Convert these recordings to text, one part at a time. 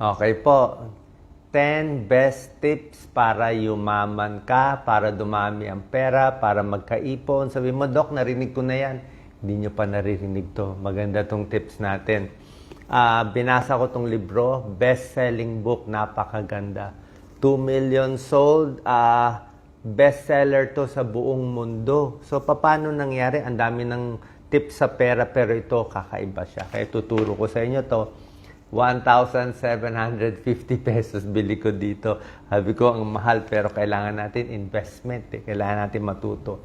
Okay po. 10 best tips para yumaman ka, para dumami ang pera, para magkaipon. Sabi mo, Dok, narinig ko na yan. Hindi nyo pa naririnig to. Maganda tong tips natin. Ah, binasa ko tong libro, best-selling book, napakaganda. 2 million sold, ah, bestseller to sa buong mundo. So, paano nangyari? Ang dami ng tips sa pera, pero ito, kakaiba siya. Kaya tuturo ko sa inyo to. 1,750 pesos bili ko dito. Sabi ko, ang mahal, pero kailangan natin investment. Eh. Kailangan natin matuto.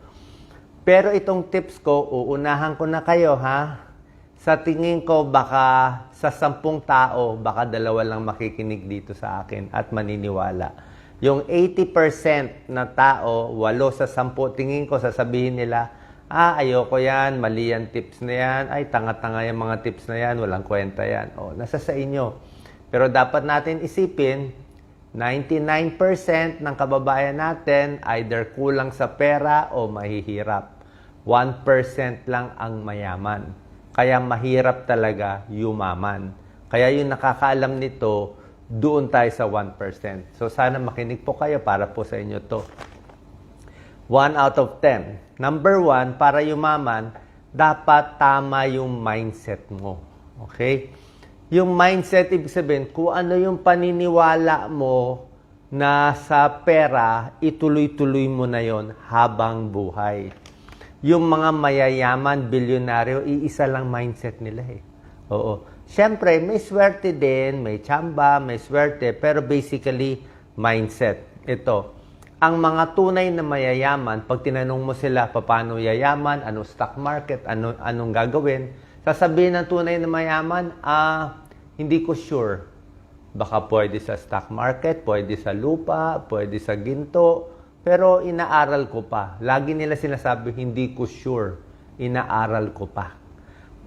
Pero itong tips ko, uunahan ko na kayo, ha? Sa tingin ko, baka sa sampung tao, baka dalawa lang makikinig dito sa akin at maniniwala. Yung 80% na tao, walo sa sampu, tingin ko, sasabihin nila, ah, ayoko yan, mali yan tips na yan, ay, tanga-tanga yung mga tips na yan, walang kwenta yan. O, nasa sa inyo. Pero dapat natin isipin, 99% ng kababayan natin either kulang sa pera o mahihirap. 1% lang ang mayaman. Kaya mahirap talaga yumaman. Kaya yung nakakaalam nito, doon tayo sa 1%. So sana makinig po kayo para po sa inyo to. 1 out of 10. Number 1, para yumaman, dapat tama yung mindset mo. Okay? Yung mindset, ibig sabihin, kung ano yung paniniwala mo na sa pera, ituloy-tuloy mo na yon habang buhay. Yung mga mayayaman, bilyonaryo, iisa lang mindset nila eh. Oo. Siyempre, may swerte din, may tsamba, may swerte, pero basically, mindset. Ito, ang mga tunay na mayayaman, pag tinanong mo sila paano yayaman, anong stock market, ano, anong gagawin, sasabihin ng tunay na mayaman, ah, hindi ko sure. Baka pwede sa stock market, pwede sa lupa, pwede sa ginto, pero inaaral ko pa. Lagi nila sinasabi, hindi ko sure. Inaaral ko pa.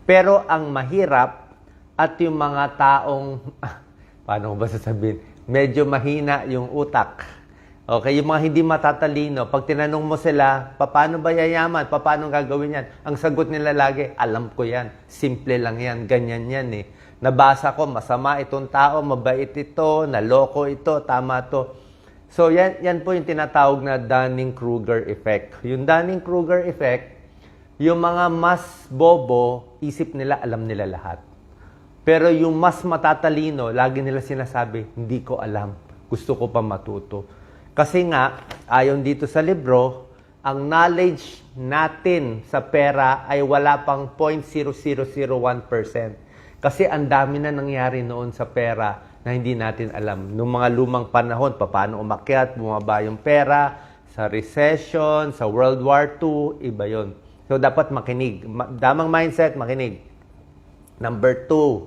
Pero ang mahirap at yung mga taong, paano ba sasabihin, medyo mahina yung utak. Okay, yung mga hindi matatalino, pag tinanong mo sila, paano ba yayaman? Paano gagawin yan? Ang sagot nila lagi, alam ko yan. Simple lang yan. Ganyan yan eh. Nabasa ko, masama itong tao, mabait ito, naloko ito, tama to. So yan, yan po yung tinatawag na Dunning-Kruger effect. Yung Dunning-Kruger effect, yung mga mas bobo, isip nila, alam nila lahat. Pero yung mas matatalino, lagi nila sinasabi, hindi ko alam. Gusto ko pa matuto. Kasi nga, ayon dito sa libro, ang knowledge natin sa pera ay wala pang 0.0001%. Kasi ang dami na nangyari noon sa pera na hindi natin alam. Noong mga lumang panahon, paano umakyat, bumaba yung pera, sa recession, sa World War II, iba yon. So, dapat makinig. Ma- Damang mindset, makinig. Number two,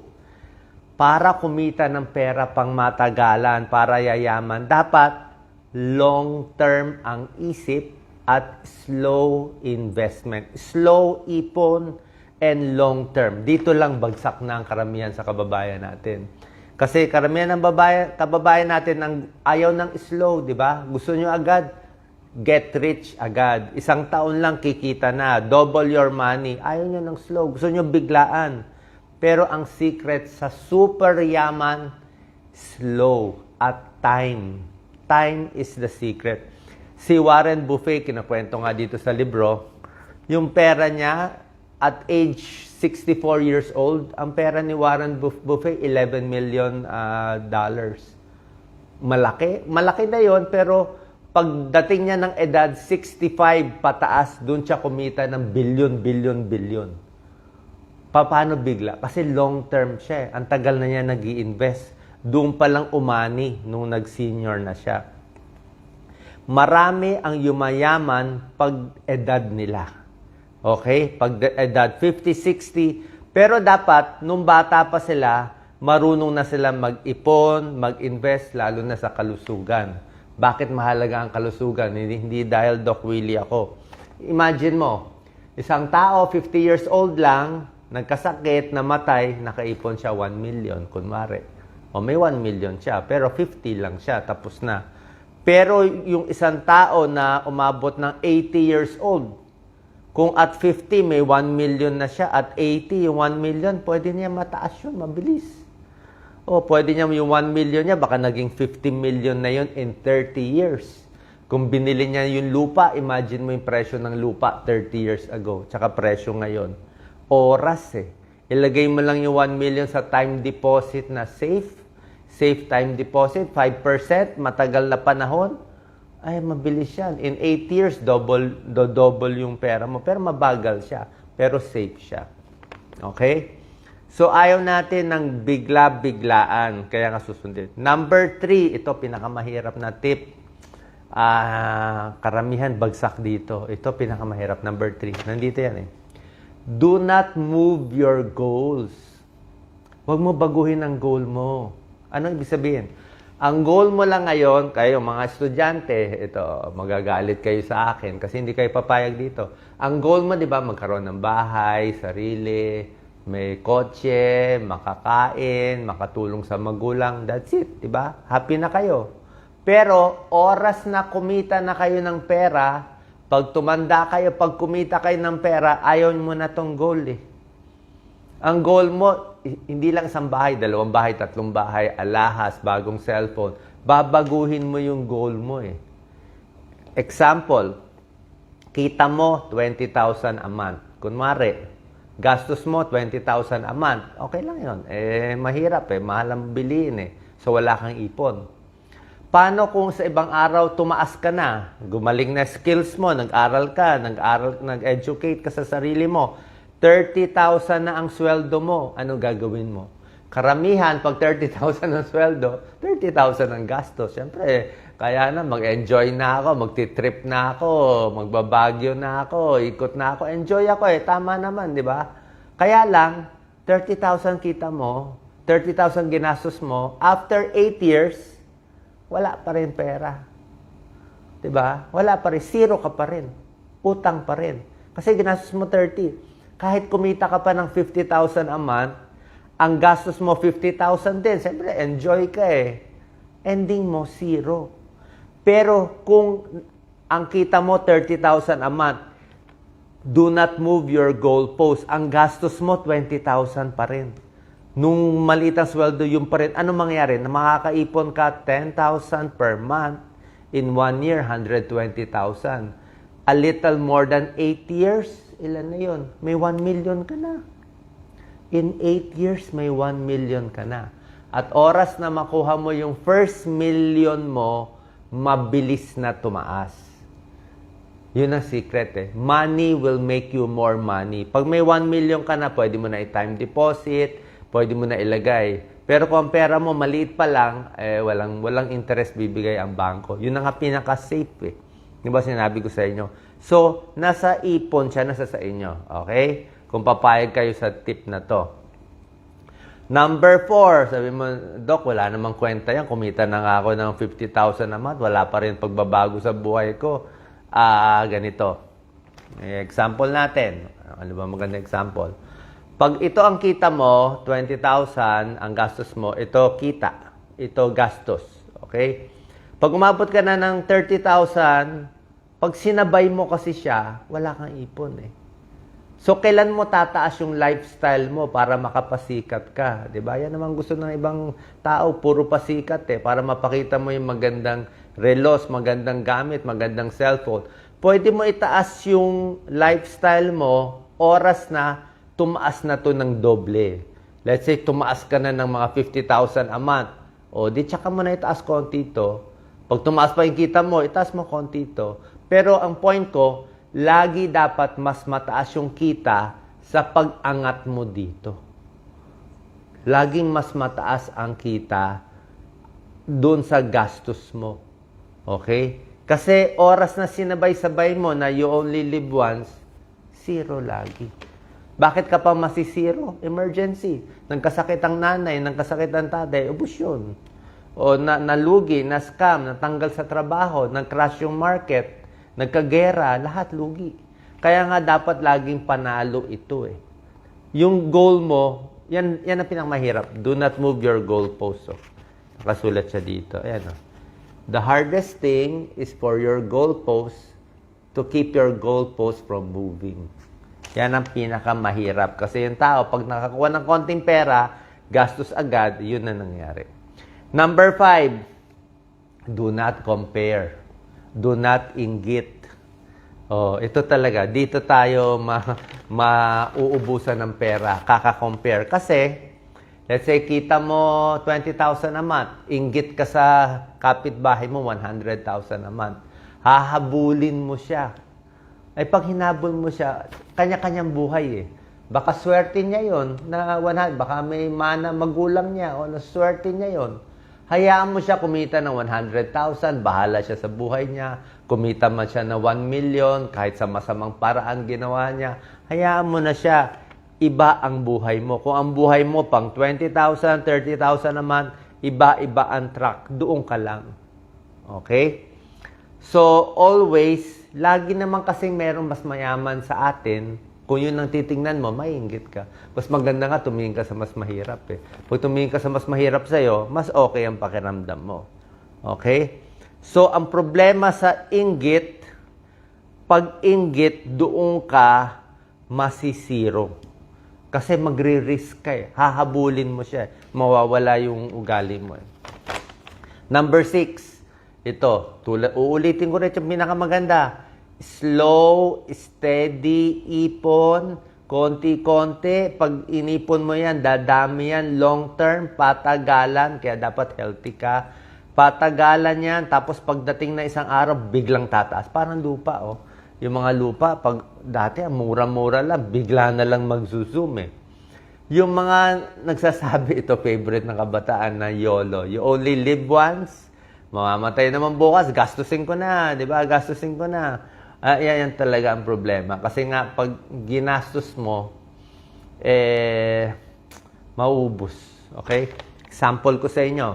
para kumita ng pera pang matagalan, para yayaman, dapat long-term ang isip at slow investment. Slow ipon and long-term. Dito lang bagsak na ang karamihan sa kababayan natin. Kasi karamihan ng babayan, kababayan natin ang ayaw ng slow, di ba? Gusto nyo agad, get rich agad. Isang taon lang kikita na, double your money. Ayaw nyo ng slow, gusto nyo biglaan. Pero ang secret sa super yaman, slow at time. Time is the secret. Si Warren Buffett, kinakwento nga dito sa libro, yung pera niya at age 64 years old, ang pera ni Warren Buff- Buffett, 11 million ah, dollars. Malaki. Malaki na yon pero pagdating niya ng edad 65 pataas, doon siya kumita ng billion, billion, billion. Pa- Paano bigla? Kasi long term siya. eh. Ang tagal na niya nag invest Doon pa lang umani nung nag-senior na siya. Marami ang yumayaman pag edad nila. Okay? Pag edad 50, 60. Pero dapat, nung bata pa sila, marunong na sila mag-ipon, mag-invest, lalo na sa kalusugan. Bakit mahalaga ang kalusugan? Hindi, hindi dahil Doc Willie ako. Imagine mo, isang tao, 50 years old lang, nagkasakit, namatay, nakaipon siya 1 million, kunwari. O may 1 million siya, pero 50 lang siya, tapos na. Pero yung isang tao na umabot ng 80 years old, kung at 50 may 1 million na siya, at 80 yung 1 million, pwede niya mataas yun, mabilis. O pwede niya yung 1 million niya, baka naging 50 million na yun in 30 years. Kung binili niya yung lupa, imagine mo yung presyo ng lupa 30 years ago, tsaka presyo ngayon. Oras eh. Ilagay mo lang yung 1 million sa time deposit na safe. Safe time deposit, 5%, matagal na panahon. Ay, mabilis yan. In 8 years, double, do double yung pera mo. Pero mabagal siya. Pero safe siya. Okay? So, ayaw natin ng bigla-biglaan. Kaya nga susundin. Number three, ito pinakamahirap na tip. Ah, karamihan bagsak dito. Ito pinakamahirap. Number three. Nandito yan eh. Do not move your goals. Huwag mo baguhin ang goal mo. Ano ibig sabihin? Ang goal mo lang ngayon, kayo mga estudyante, ito, magagalit kayo sa akin kasi hindi kayo papayag dito. Ang goal mo, di ba, magkaroon ng bahay, sarili, may kotse, makakain, makatulong sa magulang. That's it, di ba? Happy na kayo. Pero, oras na kumita na kayo ng pera, pag tumanda kayo, pag kumita kayo ng pera, ayaw mo na tong goal eh. Ang goal mo, hindi lang isang bahay, dalawang bahay, tatlong bahay, alahas, bagong cellphone. Babaguhin mo yung goal mo eh. Example, kita mo 20,000 a month. Kunwari, gastos mo 20,000 a month. Okay lang yon. Eh, mahirap eh. Mahal ang biliin eh. So, wala kang ipon. Paano kung sa ibang araw tumaas ka na? Gumaling na skills mo, nag-aral ka, nag-aral, nag-educate ka sa sarili mo. 30,000 na ang sweldo mo. Ano gagawin mo? Karamihan, pag 30,000 ang sweldo, 30,000 ang gastos. Siyempre, kaya na, mag-enjoy na ako, magti-trip na ako, magbabagyo na ako, ikot na ako. Enjoy ako eh, tama naman, di ba? Kaya lang, 30,000 kita mo, 30,000 ginastos mo, after 8 years, wala pa rin pera. 'Di ba? Wala pa rin, zero ka pa rin. Utang pa rin. Kasi ginastos mo 30. Kahit kumita ka pa ng 50,000 a month, ang gastos mo 50,000 din. Siyempre, enjoy ka eh. Ending mo, zero. Pero kung ang kita mo 30,000 a month, do not move your goalpost. Ang gastos mo, 20,000 pa rin. Nung maliit ang sweldo, yung pa rin. Ano mangyari? Na makakaipon ka 10,000 per month. In one year, 120,000. A little more than 8 years, ilan na yun? May 1 million ka na. In 8 years, may 1 million ka na. At oras na makuha mo yung first million mo, mabilis na tumaas. Yun ang secret eh. Money will make you more money. Pag may 1 million ka na, pwede mo na i-time deposit, pwede mo na ilagay. Pero kung ang pera mo maliit pa lang, eh, walang, walang interest bibigay ang bangko. Yun ang pinaka-safe eh. Di ba sinabi ko sa inyo? So, nasa ipon siya, nasa sa inyo. Okay? Kung papayag kayo sa tip na to. Number four, sabi mo, Dok, wala namang kwenta yan. Kumita na nga ako ng 50,000 a month. Wala pa rin pagbabago sa buhay ko. Ah, ganito. Eh, Example natin. Ano ba maganda example? Pag ito ang kita mo, 20,000, ang gastos mo, ito kita. Ito gastos. Okay? Pag umabot ka na ng 30,000, pag sinabay mo kasi siya, wala kang ipon eh. So, kailan mo tataas yung lifestyle mo para makapasikat ka? ba? Yan naman gusto ng ibang tao, puro pasikat eh, para mapakita mo yung magandang relos, magandang gamit, magandang cellphone. Pwede mo itaas yung lifestyle mo, oras na, tumaas na to ng doble. Let's say, tumaas ka na ng mga 50,000 a month. O, di tsaka mo na itaas konti to. Pag tumaas pa yung kita mo, itaas mo konti to. Pero ang point ko, lagi dapat mas mataas yung kita sa pag-angat mo dito. Laging mas mataas ang kita doon sa gastos mo. Okay? Kasi oras na sinabay-sabay mo na you only live once, zero lagi. Bakit ka pa masisiro? Emergency. Nagkasakit ang nanay, nagkasakit ang tatay, ubus yun. O na, nalugi, na-scam, natanggal sa trabaho, nag-crash yung market, nagkagera, lahat lugi. Kaya nga dapat laging panalo ito eh. Yung goal mo, yan, yan ang pinakmahirap. Do not move your goal post. Oh. Nakasulat siya dito. Ayan oh. The hardest thing is for your goal post to keep your goal post from moving. Yan ang pinakamahirap. Kasi yung tao, pag nakakuha ng konting pera, gastos agad, yun na nangyari. Number five, do not compare. Do not inggit. Oh, ito talaga. Dito tayo ma mauubusan ng pera, kaka-compare. Kasi, let's say, kita mo 20,000 a month, inggit ka sa kapitbahay mo, 100,000 a month. Hahabulin mo siya. Ay, pag hinabol mo siya, kanya-kanyang buhay eh. Baka swerte niya yon na 100, baka may mana magulang niya o na swerte niya yon Hayaan mo siya kumita ng 100,000, bahala siya sa buhay niya. Kumita man siya ng 1 million, kahit sa masamang paraan ginawa niya. Hayaan mo na siya. Iba ang buhay mo. Kung ang buhay mo pang 20,000, 30,000 naman, iba-iba ang track. Doon ka lang. Okay? So, always, lagi naman kasing merong mas mayaman sa atin, kung yun ang titingnan mo, maiinggit ka. Mas maganda nga tumingin ka sa mas mahirap eh. Pag tumingin ka sa mas mahirap sa'yo, mas okay ang pakiramdam mo. Okay? So, ang problema sa inggit, pag inggit, doon ka masisiro. Kasi magre-risk ka eh. Hahabulin mo siya. eh. Mawawala yung ugali mo eh. Number six, ito, tula, uulitin ko rin yung pinakamaganda. Slow, steady, ipon, konti-konti. Pag inipon mo yan, dadami yan, long term, patagalan. Kaya dapat healthy ka. Patagalan yan, tapos pagdating na isang araw, biglang tataas. Parang lupa, oh. Yung mga lupa, pag dati, ang mura-mura lang, bigla na lang magsusum eh. Yung mga nagsasabi, ito favorite ng kabataan na YOLO. You only live once, mamamatay naman bukas, gastusin ko na, di ba? Gastusin ko na. Ah, yan, yan talaga ang problema. Kasi nga, pag ginastos mo, eh, maubos. Okay? Sample ko sa inyo.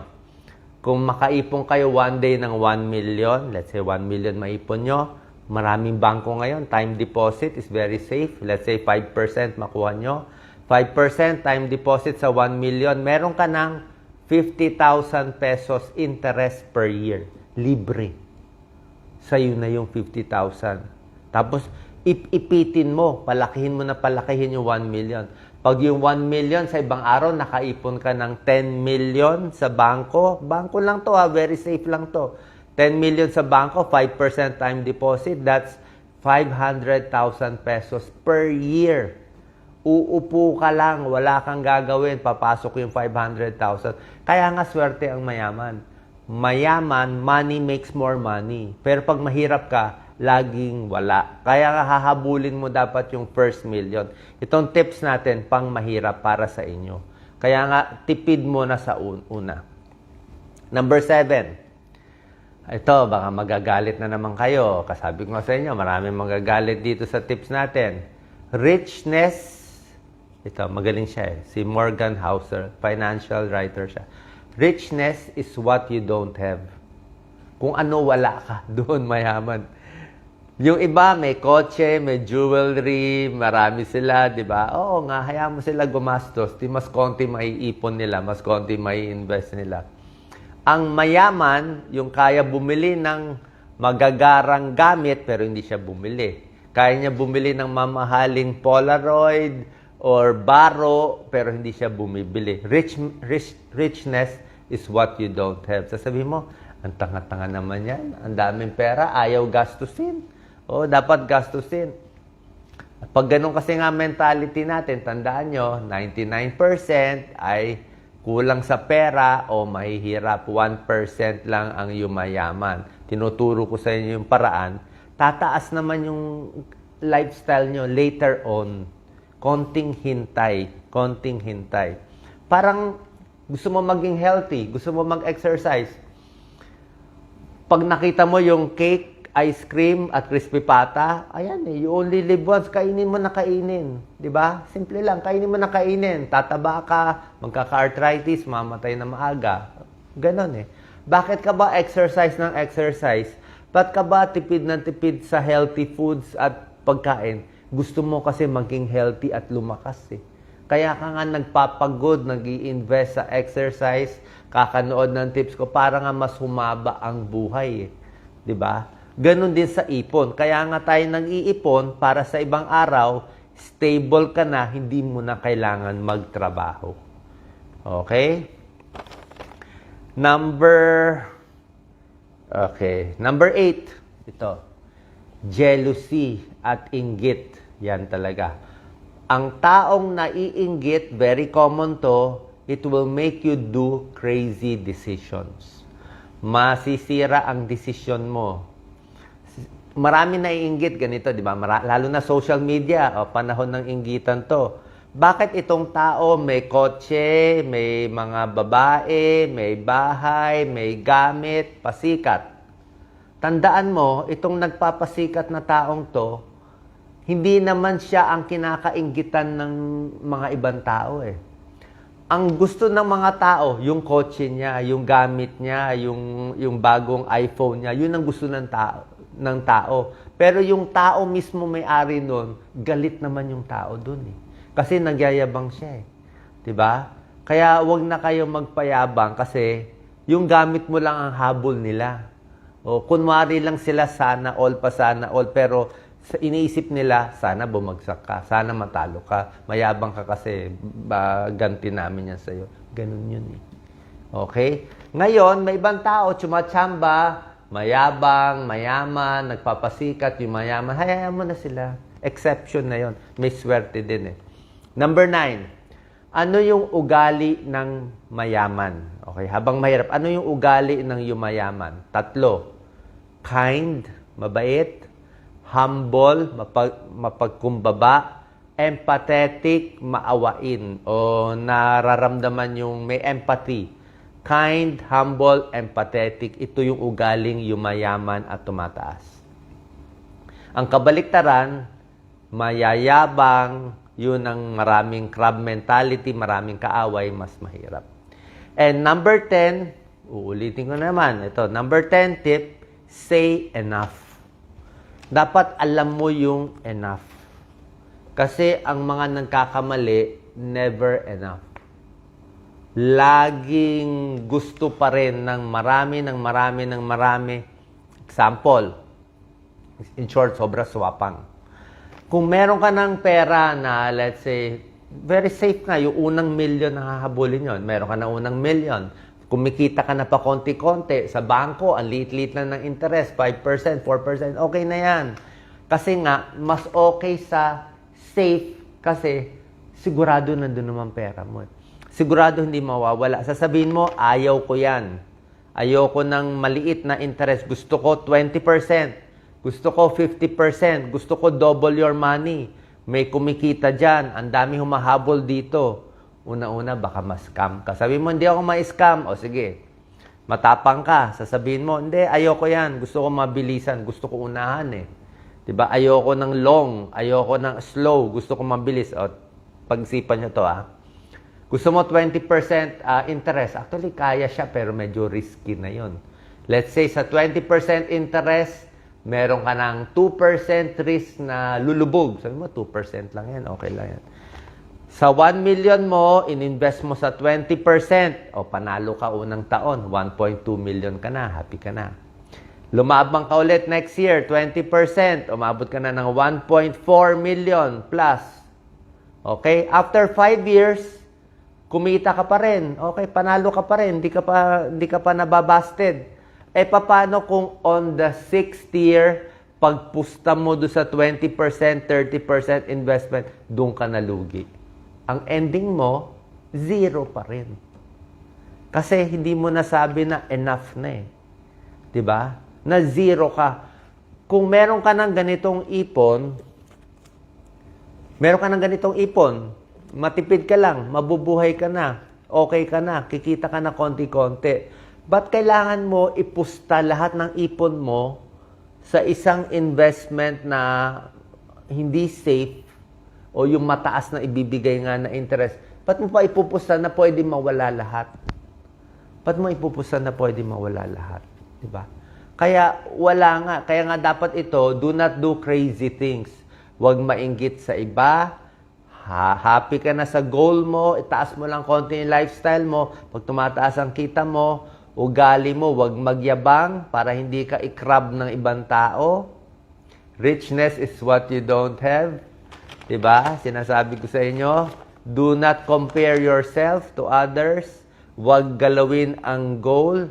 Kung makaipon kayo one day ng 1 million, let's say 1 million maipon nyo, maraming bangko ngayon, time deposit is very safe. Let's say 5% makuha nyo. 5% time deposit sa 1 million, meron ka ng 50,000 pesos interest per year. Libre. Sa'yo na yung 50,000. Tapos, ip-ipitin mo, palakihin mo na palakihin yung 1 million. Pag yung 1 million sa ibang araw, nakaipon ka ng 10 million sa bangko. Bangko lang to ha, very safe lang to. 10 million sa bangko, 5% time deposit, that's 500,000 pesos per year. Uupo ka lang, wala kang gagawin, papasok yung 500,000. Kaya nga swerte ang mayaman. Mayaman, money makes more money. Pero pag mahirap ka, laging wala. Kaya hahabulin mo dapat yung first million. Itong tips natin, pang mahirap para sa inyo. Kaya nga, tipid mo na sa un- una. Number seven, ito, baka magagalit na naman kayo. Kasabi ko sa inyo, maraming magagalit dito sa tips natin. Richness, ito, magaling siya eh. Si Morgan Hauser, financial writer siya. Richness is what you don't have. Kung ano wala ka, doon mayaman. Yung iba, may kotse, may jewelry, marami sila, di ba? Oo nga, hayaan mo sila gumastos. Di mas konti maiipon nila, mas konti mai-invest nila. Ang mayaman, yung kaya bumili ng magagarang gamit pero hindi siya bumili. Kaya niya bumili ng mamahaling Polaroid or baro pero hindi siya bumibili. Rich, rich, richness is what you don't have. Sasabihin mo, ang tanga-tanga naman yan. Ang daming pera, ayaw gastusin. O, dapat gastusin. Pag ganun kasi nga mentality natin, tandaan nyo, 99% ay kulang sa pera o mahihirap. 1% lang ang yumayaman. Tinuturo ko sa inyo yung paraan. Tataas naman yung lifestyle nyo later on. Konting hintay. Konting hintay. Parang gusto mo maging healthy, gusto mo mag-exercise. Pag nakita mo yung cake, ice cream at crispy pata, ayan eh, you only live once, kainin mo na kainin. Ba? Simple lang, kainin mo na kainin. Tataba ka, magkaka-arthritis, mamatay na maaga. Ganon eh. Bakit ka ba exercise ng exercise? Ba't ka ba tipid ng tipid sa healthy foods at pagkain? Gusto mo kasi maging healthy at lumakas eh. Kaya ka nga nagpapagod, nag invest sa exercise, kakanood ng tips ko, para nga mas humaba ang buhay eh. 'Di ba? Ganon din sa ipon. Kaya nga tayo nag-iipon para sa ibang araw, stable ka na, hindi mo na kailangan magtrabaho. Okay? Number Okay, number eight. Ito. Jealousy at inggit. Yan talaga. Ang taong naiinggit, very common to, it will make you do crazy decisions. Masisira ang desisyon mo. Marami naiinggit ganito, di ba? Lalo na social media, o panahon ng inggitan to. Bakit itong tao may kotse, may mga babae, may bahay, may gamit, pasikat? Tandaan mo, itong nagpapasikat na taong to, hindi naman siya ang kinakainggitan ng mga ibang tao eh. Ang gusto ng mga tao, yung kotse niya, yung gamit niya, yung, yung bagong iPhone niya, yun ang gusto ng tao, ng tao. Pero yung tao mismo may-ari nun, galit naman yung tao dun eh. Kasi nagyayabang siya eh. 'Di ba? Kaya wag na kayo magpayabang kasi yung gamit mo lang ang habol nila. O kunwari lang sila sana all pa sana all pero sa iniisip nila sana bumagsak ka, sana matalo ka, mayabang ka kasi ba, ganti namin yan sa iyo. Ganun yun eh. Okay? Ngayon, may ibang tao, tsumachamba, mayabang, mayaman, nagpapasikat, yung mayaman, hayaan mo na sila. Exception na yon May swerte din eh. Number nine, ano yung ugali ng mayaman? Okay, habang mahirap, ano yung ugali ng yumayaman? Tatlo, kind, mabait, humble, mapag, mapagkumbaba, empathetic, maawain, o nararamdaman yung may empathy. Kind, humble, empathetic, ito yung ugaling yumayaman at tumataas. Ang kabaliktaran, mayayabang, yun ang maraming crab mentality, maraming kaaway, mas mahirap. And number 10, uulitin ko naman, ito, number 10 tip, say enough. Dapat alam mo yung enough. Kasi ang mga nagkakamali, never enough. Laging gusto pa rin ng marami, ng marami, ng marami. Example, in short, sobra swapang. Kung meron ka ng pera na, let's say, very safe nga, yung unang million na hahabulin yon. Meron ka na unang million. Kumikita ka na pa konti-konti sa bangko, ang liit-liit lang ng interest, 5%, 4%, okay na yan. Kasi nga, mas okay sa safe kasi sigurado nandun naman pera mo. eh. Sigurado hindi mawawala. Sasabihin mo, ayaw ko yan. Ayoko ng maliit na interest. Gusto ko 20%. Gusto ko 50%. Gusto ko double your money. May kumikita dyan. Ang dami humahabol dito. Una-una, baka ma-scam ka. Sabi mo, hindi ako ma-scam. O sige, matapang ka. Sasabihin mo, hindi, ayoko yan. Gusto ko mabilisan. Gusto ko unahan eh. 'Di ba? Ayoko ng long, ayoko ng slow, gusto ko mabilis. O, pag-isipan nyo to ah. Gusto mo 20% ah, interest. Actually, kaya siya pero medyo risky na yon. Let's say sa 20% interest, meron ka ng 2% risk na lulubog. Sabi mo, 2% lang yan. Okay lang yan. Sa 1 million mo, ininvest mo sa 20%, o panalo ka unang taon, 1.2 million ka na, happy ka na. Lumabang ka ulit next year, 20%, umabot ka na ng 1.4 million plus. Okay? After 5 years, kumita ka pa rin. Okay, panalo ka pa rin, hindi ka pa, hindi ka pa nababasted. Eh, paano kung on the sixth year, pagpusta mo do sa 20%, 30% investment, doon ka nalugi. Ang ending mo, zero pa rin. Kasi hindi mo nasabi na enough na eh. 'Di ba? Na zero ka. Kung meron ka ng ganitong ipon, meron ka ng ganitong ipon, matipid ka lang, mabubuhay ka na, okay ka na, kikita ka na konti-konti. Ba't kailangan mo ipusta lahat ng ipon mo sa isang investment na hindi safe o yung mataas na ibibigay nga na interest? Ba't mo pa ipupusta na pwede mawala lahat? Ba't mo ipupusta na pwede mawala lahat? Di ba? Kaya wala nga. Kaya nga dapat ito, do not do crazy things. Huwag mainggit sa iba. Ha, happy ka na sa goal mo. Itaas mo lang konti yung lifestyle mo. Pag tumataas ang kita mo, ugali mo, huwag magyabang para hindi ka ikrab ng ibang tao. Richness is what you don't have. Diba? Sinasabi ko sa inyo, Do not compare yourself to others. Huwag galawin ang goal.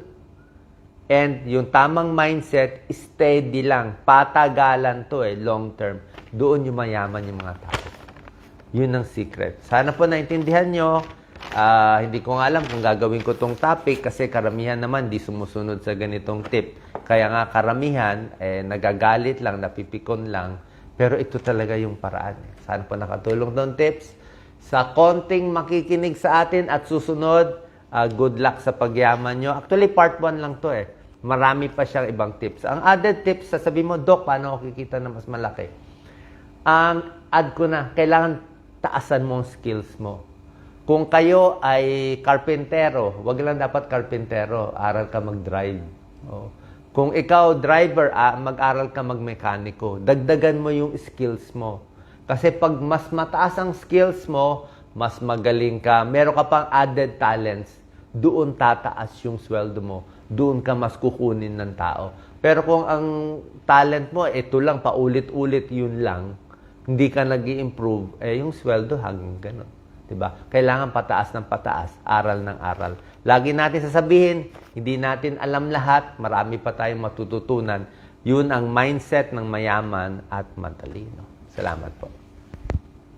And yung tamang mindset, steady lang. Patagalan to eh, long term. Doon yung mayaman yung mga tao. Yun ang secret. Sana po naintindihan nyo. Ah, hindi ko nga alam kung gagawin ko tong topic kasi karamihan naman di sumusunod sa ganitong tip. Kaya nga karamihan, eh, nagagalit lang, napipikon lang. Pero ito talaga yung paraan. Sana po nakatulong tong tips. Sa konting makikinig sa atin at susunod, ah, good luck sa pagyaman nyo. Actually, part 1 lang to eh. Marami pa siyang ibang tips. Ang added tips, sasabi mo, Dok, paano ako kikita na mas malaki? Um, add ko na, kailangan taasan mo ang skills mo. Kung kayo ay karpentero, wag lang dapat karpentero, aral ka mag-drive. Oh. Kung ikaw driver, ah, mag-aral ka magmekaniko. Dagdagan mo yung skills mo. Kasi pag mas mataas ang skills mo, mas magaling ka, meron ka pang added talents, doon tataas yung sweldo mo. Doon ka mas kukunin ng tao. Pero kung ang talent mo, ito lang, paulit-ulit yun lang, hindi ka nag improve eh yung sweldo hanggang ganun. 'Di ba? Kailangan pataas ng pataas, aral ng aral. Lagi natin sasabihin, hindi natin alam lahat, marami pa tayong matututunan. Yun ang mindset ng mayaman at matalino. Salamat po.